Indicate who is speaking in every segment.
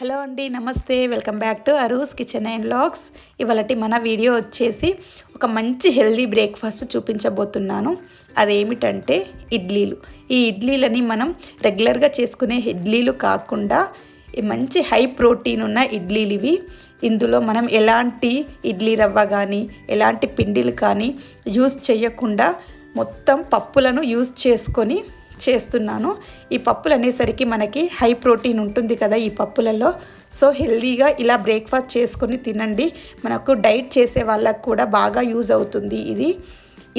Speaker 1: Hello అండి నమస్తే. Welcome back to Aroo's kitchen and logs ఇవాళటి మన వీడియో వచ్చేసి ఒక మంచి హెల్దీ బ్రేక్ఫాస్ట్ చూపించబోతున్నాను. అదేమిటంటే ఇడ్లీలు. ఈ ఇడ్లీలని మనం రెగ్యులర్గా చేసుకునే ఇడ్లీలు కాకుండా మంచి హై ప్రోటీన్ ఉన్న ఇడ్లీలు ఇవి. ఇందులో మనం ఎలాంటి ఇడ్లీ రవ్వ కానీ ఎలాంటి పిండిలు కానీ యూస్ చేయకుండా మొత్తం పప్పులను యూస్ చేసుకొని చేస్తున్నాను. ఈ పప్పులు అనేసరికి మనకి హై ప్రోటీన్ ఉంటుంది కదా ఈ పప్పులలో. సో హెల్దీగా ఇలా బ్రేక్ఫాస్ట్ చేసుకొని తినండి. మనకు డైట్ చేసే వాళ్ళకు కూడా బాగా యూజ్ అవుతుంది ఇది.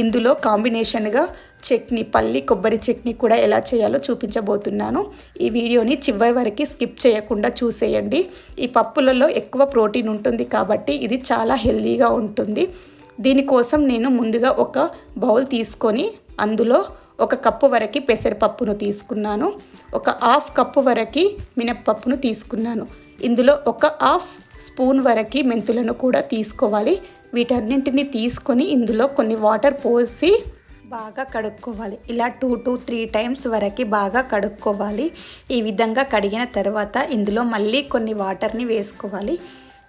Speaker 1: ఇందులో కాంబినేషన్గా చట్నీ పల్లి కొబ్బరి చట్నీ కూడా ఎలా చేయాలో చూపించబోతున్నాను. ఈ వీడియోని చివరి వరకు స్కిప్ చేయకుండా చూసేయండి. ఈ పప్పులలో ఎక్కువ ప్రోటీన్ ఉంటుంది కాబట్టి ఇది చాలా హెల్దీగా ఉంటుంది. దీనికోసం నేను ముందుగా ఒక బౌల్ తీసుకొని అందులో ఒక కప్పు వరకు పెసరపప్పును తీసుకున్నాను. ఒక హాఫ్ కప్పు వరకు మినప్పప్పును తీసుకున్నాను. ఇందులో ఒక హాఫ్ స్పూన్ వరకు మెంతులను కూడా తీసుకోవాలి. వీటన్నింటిని తీసుకొని ఇందులో కొన్ని వాటర్ పోసి బాగా కడుక్కోవాలి. ఇలా టూ టు త్రీ టైమ్స్ వరకు బాగా కడుక్కోవాలి. ఈ విధంగా కడిగిన తర్వాత ఇందులో మళ్ళీ కొన్ని వాటర్ని వేసుకోవాలి.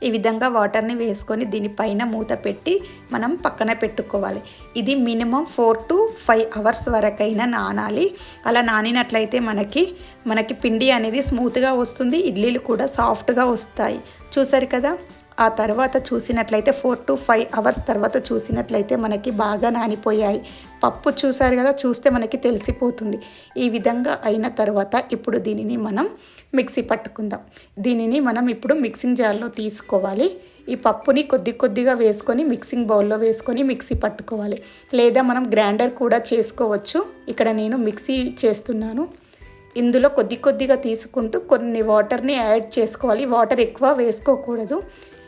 Speaker 1: ఈ విధంగా వాటర్ని వేసుకొని దీనిపైన మూత పెట్టి మనం పక్కన పెట్టుకోవాలి. ఇది minimum four to five hours వరకైనా నానాలి. అలా నానినట్లయితే మనకి మనకి పిండి అనేది స్మూత్గా వస్తుంది ఇడ్లీలు కూడా సాఫ్ట్గా వస్తాయి. చూసారు కదా? ఆ తర్వాత చూసినట్లయితే ఫోర్ టు ఫైవ్ అవర్స్ తర్వాత చూసినట్లయితే మనకి బాగా నానిపోయాయి. పప్పు చూసారు కదా చూస్తే మనకి తెలిసిపోతుంది. ఈ విధంగా అయిన తర్వాత ఇప్పుడు దీనిని మనం మిక్సీ పట్టుకుందాం. దీనిని మనం ఇప్పుడు మిక్సింగ్ జార్లో తీసుకోవాలి. ఈ పప్పుని కొద్ది కొద్దిగా వేసుకొని మిక్సింగ్ బౌల్లో వేసుకొని మిక్సీ పట్టుకోవాలి. లేదా మనం గ్రైండర్ కూడా చేసుకోవచ్చు. ఇక్కడ నేను మిక్సీ చేస్తున్నాను. ఇందులో కొద్ది కొద్దిగా తీసుకుంటూ కొన్ని వాటర్ని యాడ్ చేసుకోవాలి. వాటర్ ఎక్కువ వేసుకోకూడదు.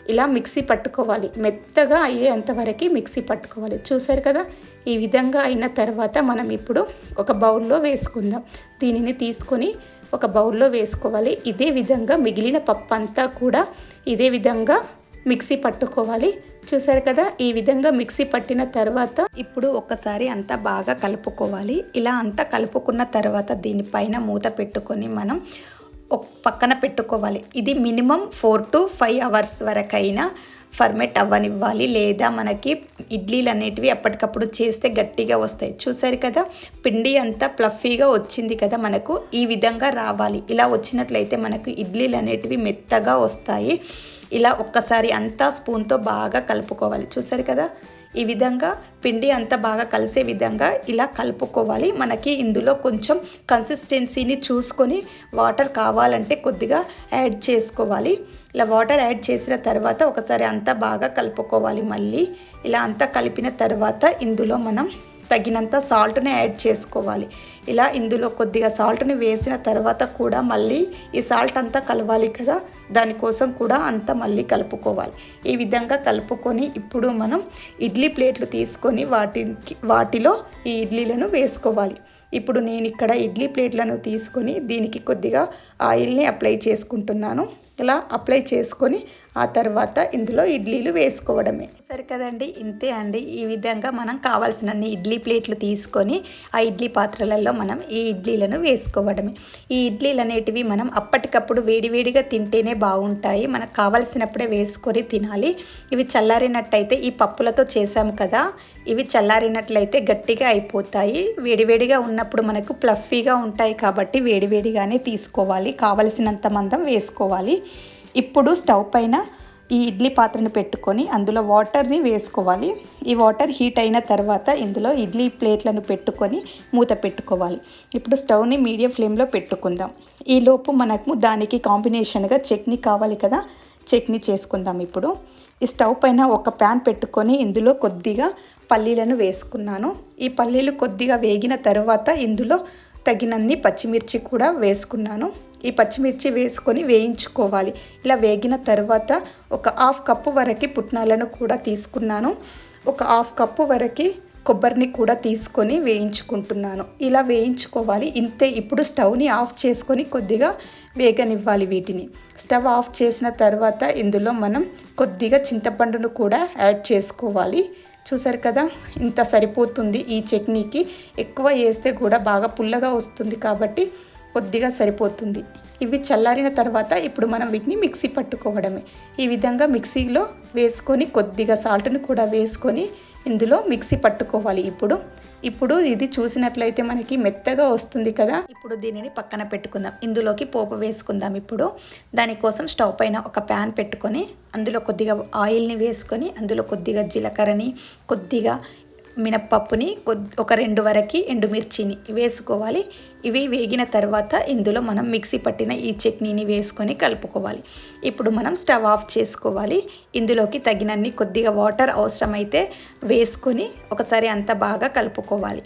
Speaker 1: ఇలా మిక్సీ పట్టుకోవాలి. మెత్తగా అయ్యేంతవరకు మిక్సీ పట్టుకోవాలి. చూసారు కదా? ఈ విధంగా అయిన తర్వాత మనం ఇప్పుడు ఒక బౌల్లో వేసుకుందాం. దీనిని తీసుకొని ఒక బౌల్లో వేసుకోవాలి. ఇదే విధంగా మిగిలిన పప్పు అంతా కూడా ఇదే విధంగా మిక్సీ పట్టుకోవాలి. చూసారు కదా? ఈ విధంగా మిక్సీ పట్టిన తర్వాత ఇప్పుడు ఒకసారి అంతా బాగా కలుపుకోవాలి. ఇలా అంతా కలుపుకున్న తర్వాత దీనిపైన మూత పెట్టుకొని మనం పక్కన పెట్టుకోవాలి. ఇది minimum four to five hours వరకైనా ఫర్మెట్ అవ్వనివ్వాలి. లేదా మనకి ఇడ్లీలు అనేటివి అప్పటికప్పుడు చేస్తే గట్టిగా వస్తాయి. చూసారు కదా పిండి అంతా ప్లఫీగా వచ్చింది కదా మనకు ఈ విధంగా రావాలి. ఇలా వచ్చినట్లయితే మనకు ఇడ్లీలు అనేటివి మెత్తగా వస్తాయి. ఇలా ఒక్కసారి అంతా స్పూన్తో బాగా కలుపుకోవాలి. చూసారు కదా ఈ విధంగా పిండి అంతా బాగా కలిసే విధంగా ఇలా కలుపుకోవాలి. మనకి ఇందులో కొంచెం కన్సిస్టెన్సీని చూసుకొని వాటర్ కావాలంటే కొద్దిగా యాడ్ చేసుకోవాలి. ఇలా వాటర్ యాడ్ చేసిన తర్వాత ఒకసారి అంతా బాగా కలుపుకోవాలి మళ్ళీ. ఇలా అంతా కలిపిన తర్వాత ఇందులో మనం తగినంత సాల్ట్ని యాడ్ చేసుకోవాలి. ఇలా ఇందులో కొద్దిగా సాల్ట్ని వేసిన తర్వాత కూడా మళ్ళీ ఈ సాల్ట్ అంతా కలవాలి కదా దానికోసం కూడా అంతా మళ్ళీ కలుపుకోవాలి. ఈ విధంగా కలుపుకొని ఇప్పుడు మనం ఇడ్లీ ప్లేట్లు తీసుకొని వాటికి వాటిలో ఈ ఇడ్లీలను వేసుకోవాలి. ఇప్పుడు నేను ఇక్కడ ఇడ్లీ ప్లేట్లను తీసుకొని దీనికి కొద్దిగా ఆయిల్ని అప్లై చేసుకుంటున్నాను. ఇలా అప్లై చేసుకొని ఆ తర్వాత ఇందులో ఇడ్లీలు వేసుకోవడమే. సరే కదండి ఇంతే అండి. ఈ విధంగా మనం కావాల్సినన్ని ఇడ్లీ ప్లేట్లు తీసుకొని ఆ ఇడ్లీ పాత్రలలో మనం ఈ ఇడ్లీలను వేసుకోవడమే. ఈ ఇడ్లీలు అనేటివి మనం అప్పటికప్పుడు వేడివేడిగా తింటేనే బాగుంటాయి. మనకు కావాల్సినప్పుడే వేసుకొని తినాలి. ఇవి చల్లారినట్టయితే ఈ పప్పులతో చేసాము కదా ఇవి చల్లారినట్లయితే గట్టిగా అయిపోతాయి. వేడివేడిగా ఉన్నప్పుడు మనకు ప్లఫీగా ఉంటాయి కాబట్టి వేడివేడిగానే తీసుకోవాలి. కావలసినంత మందం వేసుకోవాలి. ఇప్పుడు స్టవ్ పైన ఈ ఇడ్లీ పాత్రను పెట్టుకొని అందులో వాటర్ని వేసుకోవాలి. ఈ వాటర్ హీట్ అయిన తర్వాత ఇందులో ఇడ్లీ ప్లేట్లను పెట్టుకొని మూత పెట్టుకోవాలి. ఇప్పుడు స్టవ్ని మీడియం ఫ్లేమ్లో పెట్టుకుందాం. ఈలోపు మనకు దానికి కాంబినేషన్గా చట్నీ కావాలి కదా. చట్నీ చేసుకుందాం ఇప్పుడు. ఈ స్టవ్ పైన ఒక ప్యాన్ పెట్టుకొని ఇందులో కొద్దిగా పల్లీలను వేసుకున్నాను. ఈ పల్లీలు కొద్దిగా వేగిన తర్వాత ఇందులో తగినన్ని పచ్చిమిర్చి కూడా వేసుకున్నాను. ఈ పచ్చిమిర్చి వేసుకొని వేయించుకోవాలి. ఇలా వేగిన తర్వాత ఒక హాఫ్ కప్పు వరకు పుట్నాలను కూడా తీసుకున్నాను. ఒక హాఫ్ కప్పు వరకు కొబ్బరిని కూడా తీసుకొని వేయించుకుంటున్నాను. ఇలా వేయించుకోవాలి. ఇంతే ఇప్పుడు స్టవ్ని ఆఫ్ చేసుకొని కొద్దిగా వేగనివ్వాలి వీటిని. స్టవ్ ఆఫ్ చేసిన తర్వాత ఇందులో మనం కొద్దిగా చింతపండును కూడా యాడ్ చేసుకోవాలి. చూసారు కదా? ఇంత సరిపోతుంది ఈ చట్నీకి. ఎక్కువ వేస్తే కూడా బాగా పుల్లగా వస్తుంది కాబట్టి కొద్దిగా సరిపోతుంది. ఇవి చల్లారిన తర్వాత ఇప్పుడు మనం వీటిని మిక్సీ పట్టుకోవడమే. ఈ విధంగా మిక్సీలో వేసుకొని కొద్దిగా సాల్ట్ని కూడా వేసుకొని ఇందులో మిక్సీ పట్టుకోవాలి ఇప్పుడు. ఇప్పుడు ఇది చూసినట్లయితే మనకి మెత్తగా వస్తుంది కదా. ఇప్పుడు దీనిని పక్కన పెట్టుకుందాం. ఇందులోకి పోపు వేసుకుందాం ఇప్పుడు. దానికోసం స్టవ్ పైన ఒక ప్యాన్ పెట్టుకొని అందులో కొద్దిగా ఆయిల్ని వేసుకొని అందులో కొద్దిగా జీలకర్రని కొద్దిగా మినప్పప్పుని కొద్ది ఒక రెండు వరకు ఎండుమిర్చిని వేసుకోవాలి. ఇవి వేగిన తర్వాత ఇందులో మనం మిక్సీ పట్టిన ఈ చట్నీని వేసుకొని కలుపుకోవాలి. ఇప్పుడు మనం స్టవ్ ఆఫ్ చేసుకోవాలి. ఇందులోకి తగినన్ని కొద్దిగా వాటర్ అవసరమైతే వేసుకొని ఒకసారి అంత బాగా కలుపుకోవాలి.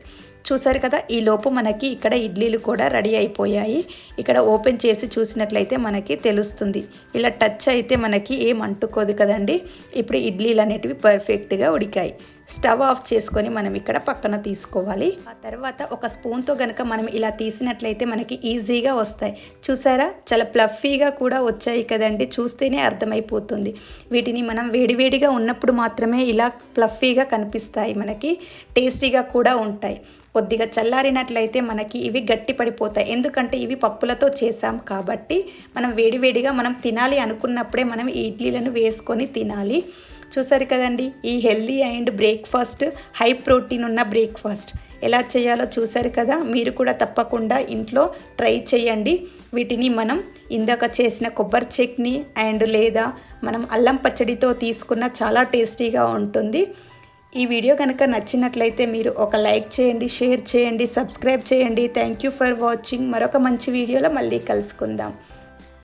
Speaker 1: చూసారు కదా ఈ లోపు మనకి ఇక్కడ ఇడ్లీలు కూడా రెడీ అయిపోయాయి. ఇక్కడ ఓపెన్ చేసి చూసినట్లయితే మనకి తెలుస్తుంది. ఇలా టచ్ అయితే మనకి ఏం అంటుకోదు కదండి. ఇప్పుడు ఇడ్లీలు అనేటివి పర్ఫెక్ట్గా ఉడికాయి. స్టవ్ ఆఫ్ చేసుకొని మనం ఇక్కడ పక్కన తీసుకోవాలి. ఆ తర్వాత ఒక స్పూన్తో కనుక మనం ఇలా తీసినట్లయితే మనకి ఈజీగా వస్తాయి. చూసారా? చాలా ప్లఫీగా కూడా వచ్చాయి కదండి. చూస్తేనే అర్థమైపోతుంది. వీటిని మనం వేడివేడిగా ఉన్నప్పుడు మాత్రమే ఇలా ప్లఫీగా కనిపిస్తాయి మనకి. టేస్టీగా కూడా ఉంటాయి. కొద్దిగా చల్లారినట్లయితే మనకి ఇవి గట్టి పడిపోతాయి. ఎందుకంటే ఇవి పప్పులతో చేసాం కాబట్టి మనం వేడివేడిగా మనం తినాలి అనుకున్నప్పుడే మనం ఈ ఇడ్లీలను వేసుకొని తినాలి. చూసారు కదండి ఈ healthy and breakfast high protein ఉన్న బ్రేక్ఫాస్ట్. ఎలా చేయాలో చూసారు కదా మీరు కూడా తప్పకుండా ఇంట్లో ట్రై చేయండి. వీటిని మనం ఇందాక చేసిన కొబ్బరి చట్నీ అండ్ లేదా మనం అల్లం పచ్చడితో తీసుకున్న చాలా టేస్టీగా ఉంటుంది. ఈ వీడియో కనుక నచ్చినట్లయితే మీరు ఒక లైక్ చేయండి షేర్ చేయండి సబ్స్క్రైబ్ చేయండి. థ్యాంక్ యూ ఫర్ వాచింగ్ మరొక మంచి వీడియోలో మళ్ళీ కలుసుకుందాం.